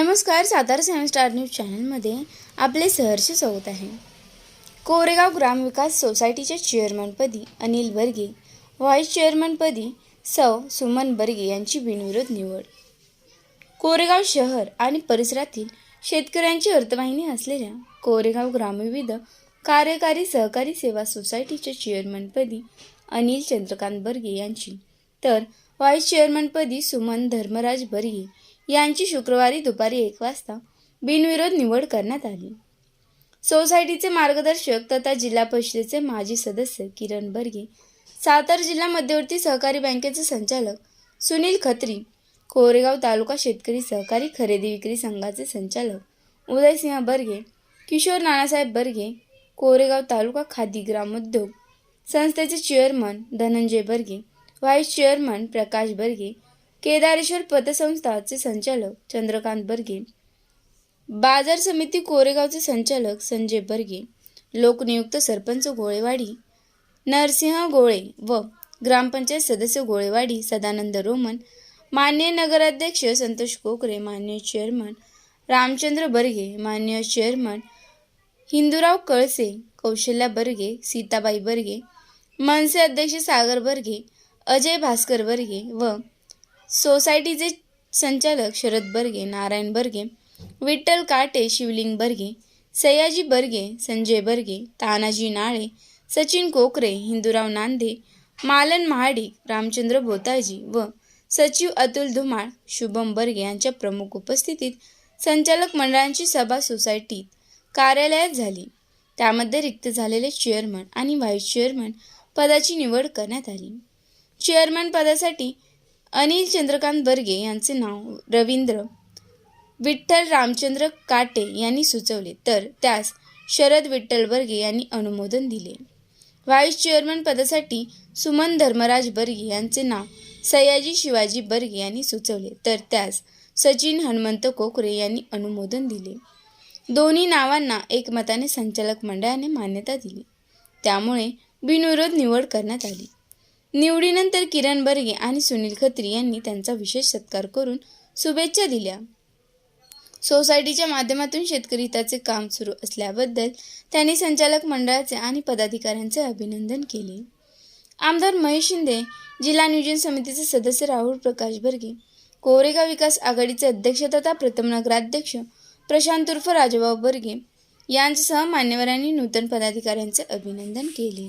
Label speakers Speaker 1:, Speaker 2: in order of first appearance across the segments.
Speaker 1: नमस्कार सातारा सेवन star news चॅनलमध्ये आपले सहर्ष स्वागत आहे. कोरेगाव ग्रामविकास सोसायटीच्या चेअरमनपदी अनिल बर्गे व्हाईस चेअरमनपदी सौ सुमन बर्गे यांची बिनविरोध निवड. कोरेगाव शहर आणि परिसरातील शेतकऱ्यांची अर्थवाहिनी असलेल्या कोरेगाव ग्रामविविध कार्यकारी सहकारी सेवा सोसायटीच्या चेअरमनपदी अनिल चंद्रकांत बर्गे यांची तर व्हाईस चेअरमनपदी सुमन धर्मराज बर्गे यांची शुक्रवारी दुपारी एक वाजता बिनविरोध निवड करण्यात आली. सोसायटीचे मार्गदर्शक तथा जिल्हा परिषदेचे माजी सदस्य किरण बर्गे सातारा जिल्हा मध्यवर्ती सहकारी बँकेचे संचालक सुनील खत्री कोरेगाव तालुका शेतकरी सहकारी खरेदी विक्री संघाचे संचालक उदयसिंह बर्गे किशोर नानासाहेब बर्गे कोरेगाव तालुका खादी ग्रामोद्योग संस्थेचे chairman Dhananjay Barge vice chairman Prakash Barge Kedareshwar पतसंस्थाचे संचालक चंद्रकांत बर्गे बाजार समिती कोरेगावचे संचालक संजय बर्गे लोकनियुक्त सरपंच गोळेवाडी नरसिंह गोळे व ग्रामपंचायत सदस्य गोळेवाडी सदानंद रोमन मान्य नगराध्यक्ष संतोष कोकरे मान्य चेअरमन रामचंद्र बर्गे मान्य चेअरमन हिंदूराव कळसे कौशल्या बर्गे सीताबाई बर्गे मनसे अध्यक्ष सागर बर्गे अजय भास्कर बर्गे व सोसायटीचे संचालक शरद बर्गे नारायण बर्गे विठ्ठल काटे शिवलिंग बर्गे सयाजी बर्गे संजय बर्गे तानाजी नाळे सचिन कोकरे हिंदूराव नांदे मालन महाडिक रामचंद्र बोताजी व सचिव अतुल धुमाळ शुभम बर्गे यांच्या प्रमुख उपस्थितीत संचालक मंडळांची सभा सोसायटीत कार्यालयात झाली. त्यामध्ये रिक्त झालेले चेअरमन आणि व्हाईस चेअरमन पदाची निवड करण्यात आली. चेअरमन पदासाठी अनिल चंद्रकांत बर्गे यांचे नाव रवींद्र. विठ्ठल रामचंद्र काटे यांनी सुचवले. तर त्यास शरद विठ्ठल बर्गे यांनी अनुमोदन दिले. व्हाईस चेअरमन पदासाठी सुमन धर्मराज बर्गे यांचे नाव सयाजी शिवाजी बर्गे यांनी सुचवले. तर त्यास सचिन हनुमंत कोकरे यांनी अनुमोदन दिले. दोन्ही नावांना एकमताने संचालक मंडळाने मान्यता दिली. त्यामुळे बिनविरोध निवड करण्यात आली. निवडीनंतर किरण बर्गे आणि सुनील खत्री यांनी त्यांचा विशेष सत्कार करून शुभेच्छा दिल्या. सोसायटीच्या माध्यमातून शेतकरी हिताचे काम सुरू असल्याबद्दल त्यांनी संचालक मंडळाचे आणि पदाधिकाऱ्यांचे अभिनंदन केले. आमदार महेश शिंदे जिल्हा नियोजन समितीचे सदस्य राहुल प्रकाश बर्गे कोरेगाव विकास आघाडीचे अध्यक्ष तथा प्रथम नगराध्यक्ष प्रशांत उर्फ राजभाऊ बर्गे यांच्यासह मान्यवरांनी नूतन पदाधिकाऱ्यांचे अभिनंदन केले.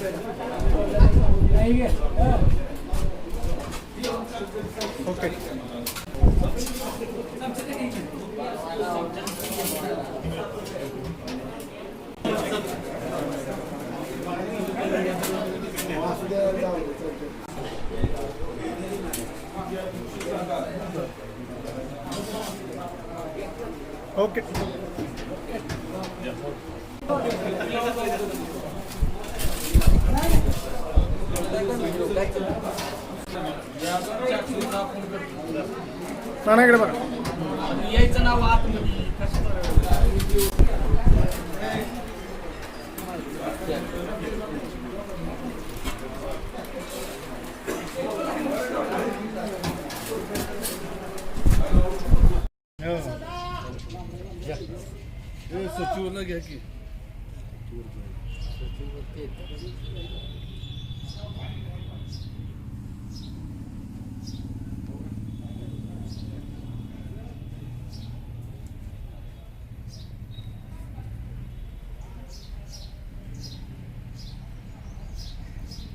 Speaker 2: ओके ओके नानाकडे बघा
Speaker 3: यायचं नाव आतमध्ये कशाचं
Speaker 2: सचिवला घ्या की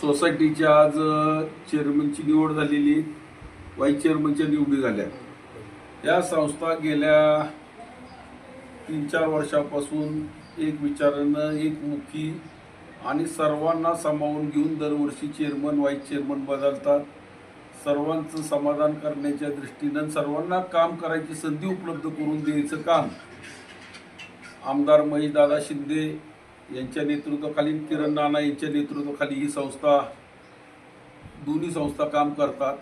Speaker 4: सोसायटीची आज चेअरमनची निवड झालेली वाईस चेअरमनच्या निवडी झाल्या. या संस्था गेल्या तीन चार वर्षापासून एक विचारानं एक मुखी आणि सर्वांना सामावून घेऊन दरवर्षी चेअरमन वाईस चेअरमन बदलतात. सर्वांचं समाधान करण्याच्या दृष्टीनं सर्वांना काम करायची संधी उपलब्ध करून द्यायचं काम. आमदार महेशदादा शिंदे यांच्या नेतृत्वाखाली किरण नाना यांच्या नेतृत्वाखाली ही संस्था दोन्ही संस्था काम करतात.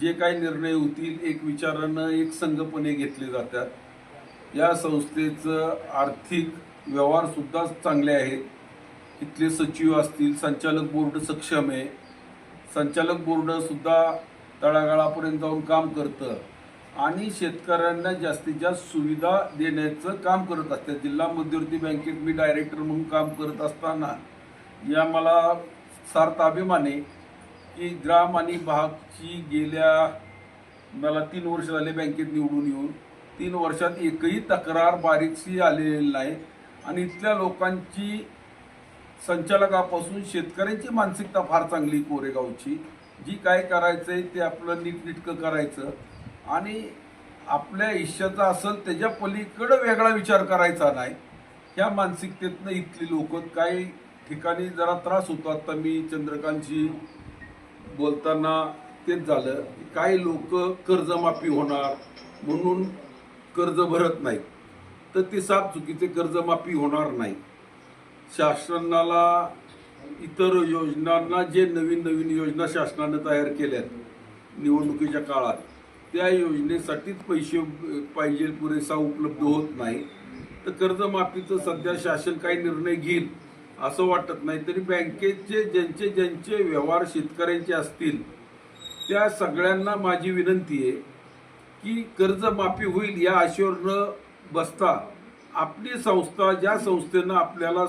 Speaker 4: जे काही निर्णय होतील एक विचारानं एक संघपणे घेतले जातात. या संस्थेचं आर्थिक व्यवहारसुद्धा चांगले आहेत. इथले सचिव असतील संचालक बोर्ड सक्षम आहे. संचालक बोर्डसुद्धा तळागाळापर्यंत जाऊन काम करतं. आणि शेतकऱ्यांना जास्तीत जास्त सुविधा देण्याचं काम करत असते. जिल्हा मध्यवर्ती बँकेत मी डायरेक्टर म्हणून काम करत असताना या मला सार्थ अभिमान आहे की ग्राम आणि भागची गेल्या मला तीन वर्ष झाले बँकेत निवडून येऊन. तीन वर्षात एकही तक्रार बारीकशी आलेली नाही. आणि इथल्या लोकांची संचालकापासून शेतकऱ्यांची मानसिकता फार चांगली कोरेगावची. जी काय करायचं आहे ते आपलं नीटनीटकं करायचं. आणि आपल्या इच्छाचा असेल त्याच्या पलीकडं वेगळा विचार करायचा नाही. ह्या मानसिकतेतनं इथली लोक काही ठिकाणी जरा त्रास होतो. आता मी चंद्रकांतशी बोलताना तेच झालं की काही लोक कर्जमाफी होणार म्हणून कर्ज भरत नाहीत. तर ते साफ चुकीचे कर्जमाफी होणार नाही. शासनाला इतर योजनांना जे नवीन नवीन योजना शासनानं तयार केल्यात निवडणुकीच्या काळात. त्या योजनेसाठीच पैसे पाहिजे पुरेसा उपलब्ध होत नाही तर कर्जमाफीचं सध्या शासन काही निर्णय घेईल असं वाटत नाही तरी बँकेचे ज्यांचे ज्यांचे व्यवहार शेतकऱ्यांचे असतील त्या सगळ्यांना माझी विनंती आहे की कर्जमाफी होईल या आशेवर न बसता आपली संस्था ज्या संस्थेनं आपल्याला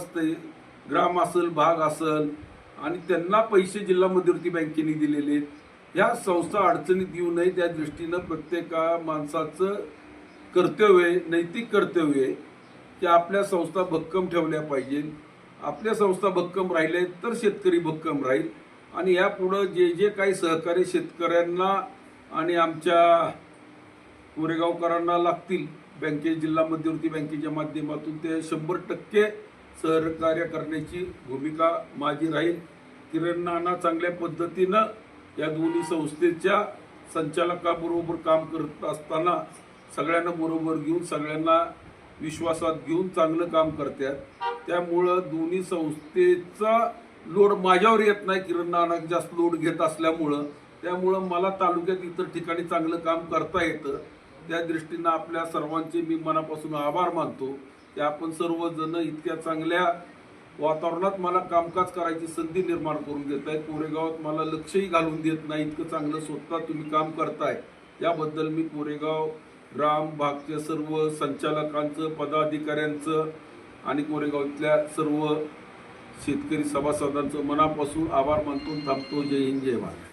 Speaker 4: ग्राम असेल भाग असेल आणि त्यांना पैसे जिल्हा मध्यवर्ती बँकेने दिलेले आहेत. ह्या संस्था अडचणीत येऊ नये त्या दृष्टीनं प्रत्येका माणसाचं कर्तव्य आहे नैतिक कर्तव्य आहे की आपल्या संस्था भक्कम ठेवल्या पाहिजे. आपल्या संस्था भक्कम राहिल्या तर शेतकरी भक्कम राहील. आणि यापुढं जे जे काही सहकार्य शेतकऱ्यांना आणि आमच्या कोरेगावकरांना लागतील बँके जिल्हा मध्यवर्ती बँकेच्या माध्यमातून ते शंभर टक्के सहकार्य करण्याची भूमिका माझी राहील. किरण नाना चांगल्या पद्धतीनं या दोन्ही संस्थेच्या संचालकाबरोबर काम करत असताना सगळ्यांना बरोबर घेऊन सगळ्यांना विश्वासात घेऊन चांगलं काम करतात. त्यामुळं दोन्ही संस्थेचा लोड माझ्यावर येत नाही. किरण नाना जास्त लोड घेत असल्यामुळं. त्यामुळं मला तालुक्यात इतर ठिकाणी चांगलं काम करता येतं. त्या दृष्टीनं आपल्या सर्वांचे मी मनापासून आभार मानतो. की आपण सर्वजण इतक्या चांगल्या वातावरणात मला कामकाज करायची संधी निर्माण करून देत आहे कोरेगावात मला लक्षही घालून देत नाही इतकं चांगलं स्वतः तुम्ही काम करताय. याबद्दल मी कोरेगाव ग्राम भागच्या सर्व संचालकांचं पदाधिकाऱ्यांचं आणि कोरेगावातल्या सर्व शेतकरी सभासदांचं मनापासून आभार मानतो थांबतो. जय हिंद जय भारत.